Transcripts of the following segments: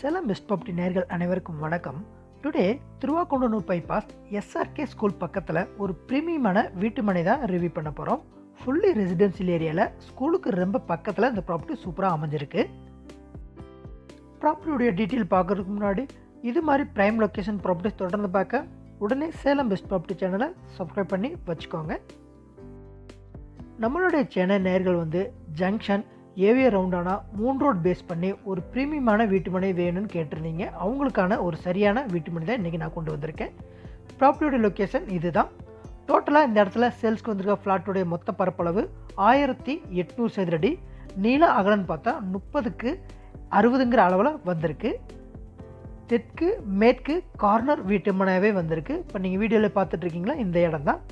Salem best பப்டி நேர்கள் அனைவருக்கும் வணக்கம். Today Thiruvakkundanur bypass SRK school பக்கத்தில் ஒரு பிரீமியமான வீட்டு மனை தான் ரிவ்யூ பண்ண போகிறோம் ஃபுல்லி ரெசிடென்சியல் ஏரியாவில் ஸ்கூலுக்கு ரொம்ப பக்கத்தில் இந்த ப்ராப்பர்ட்டி சூப்பராக அமைஞ்சிருக்கு. ப்ராப்பர்ட்டியுடைய டீட்டெயில் பார்க்குறதுக்கு முன்னாடி இது மாதிரி ப்ரைம் லொக்கேஷன் ப்ராப்பர்ட்டிஸ் தொடர்ந்து பார்க்க உடனே சேலம் பெஸ்ட் ப்ராப்பர்ட்டி சேனலை சப்ஸ்கிரைப் பண்ணி வச்சுக்கோங்க. நம்மளுடைய சேனல் நேர்கள் வந்து junction AVA ரவுண்டானா Moon road face பண்ணி ஒரு ப்ரீமியமான வீட்டுமனை வேணும்னு கேட்டிருந்தீங்க. அவங்களுக்கான ஒரு சரியான வீட்டுமனை தான் இன்றைக்கி நான் கொண்டு வந்திருக்கேன். ப்ராப்பர்ட்டியோட லொக்கேஷன் இதுதான். டோட்டலாக இந்த இடத்துல சேல்ஸ்க்கு வந்திருக்க ஃப்ளாட்டுடைய மொத்த பரப்பளவு ஆயிரத்தி எட்நூறு சதுரடி நீள அகலன்னு பார்த்தா முப்பதுக்கு அறுபதுங்கிற அளவில் வந்திருக்கு. தெற்கு மேற்கு கார்னர் வீட்டுமனையாகவே வந்திருக்கு. இப்போ நீங்கள் வீடியோவில் பார்த்துட்ருக்கீங்களா இந்த இடம் தான்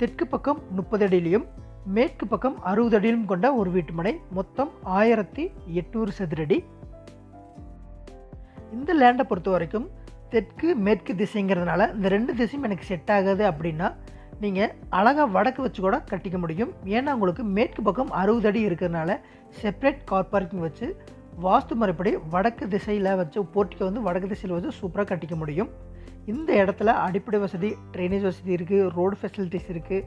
தெற்கு பக்கம் முப்பது அடியிலையும் மேற்கு பக்கம் அறுபது அடியிலும் கொண்ட ஒரு வீட்டுமனை மொத்தம் ஆயிரத்தி எட்நூறு சதுரடி இந்த லேண்டை பொறுத்த வரைக்கும் தெற்கு மேற்கு திசைங்கிறதுனால இந்த ரெண்டு திசையும் எனக்கு செட் ஆகாது அப்படின்னா நீங்கள் அழகாக வடக்கு வச்சு கூட கட்டிக்க முடியும். ஏன்னா உங்களுக்கு மேற்கு பக்கம் அறுபது அடி இருக்கிறதுனால செப்பரேட் கார் பார்க்கிங் வச்சு வாஸ்து முறைப்படி வடக்கு திசையில் வச்சு போட்டிக்கு வந்து வடக்கு திசையில் வச்சு சூப்பராக கட்டிக்க முடியும். இந்த இடத்துல அடிப்படை வசதி ட்ரைனேஜ் வசதி இருக்குது ரோடு ஃபெசிலிட்டிஸ் இருக்குது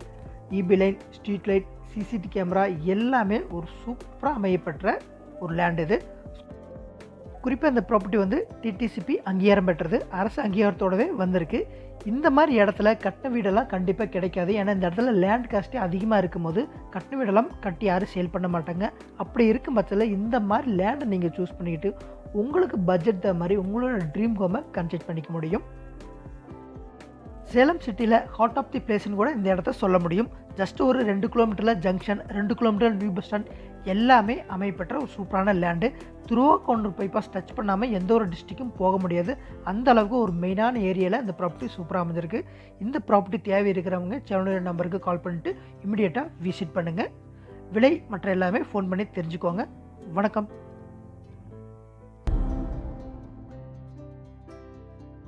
இபிலைன் ஸ்ட்ரீட் லைட் சிசிடி கேமரா எல்லாமே ஒரு சூப்பராக அமையப்பெற்ற ஒரு லேண்ட் இது. குறிப்பாக இந்த ப்ராப்பர்ட்டி வந்து டிடிசிபி அங்கீகாரம் பெற்றது அரசு அங்கீகாரத்தோடவே வந்திருக்கு. இந்த மாதிரி இடத்துல கட்டின வீடெல்லாம் கண்டிப்பாக கிடைக்காது. ஏன்னா இந்த இடத்துல லேண்ட் காஸ்ட்டே அதிகமாக இருக்கும்போது கட்டின வீடெல்லாம் கட்டி யாரும் சேல் பண்ண மாட்டாங்க. அப்படி இருக்கும் பட்சத்தில் இந்த மாதிரி லேண்டை நீங்கள் சூஸ் பண்ணிக்கிட்டு உங்களுக்கு பட்ஜெட் மாதிரி உங்களோட ட்ரீம் ஹோமை கன்சல்ட் பண்ணிக்க முடியும். சேலம் சிட்டியில் ஹாட் ஆஃப் தி பிளேஸ்னு கூட இந்த இடத்த சொல்ல முடியும். ஜஸ்ட் ஒரு ரெண்டு கிலோமீட்டரில் ஜங்ஷன் ரெண்டு கிலோமீட்டர் நியூ பஸ் ஸ்டாண்ட் எல்லாமே அமைப்பெற்ற ஒரு சூப்பரான லேண்டு திருவாக்கவுண்டர் பைபாஸ் டச் பண்ணாமல் எந்த ஒரு டிஸ்ட்ரிக்கும் போக முடியாது. அந்த அளவுக்கு ஒரு மெயினான ஏரியாவில் இந்த ப்ராப்பர்ட்டி சூப்பராக அமைஞ்சிருக்கு. இந்த ப்ராப்பர்ட்டி தேவை இருக்கிறவங்க சேனலுடைய நம்பருக்கு கால் பண்ணிட்டு இமிடியேட்டாக விசிட் பண்ணுங்கள் விலை மற்ற எல்லாமே ஃபோன் பண்ணி தெரிஞ்சுக்கோங்க. வணக்கம்.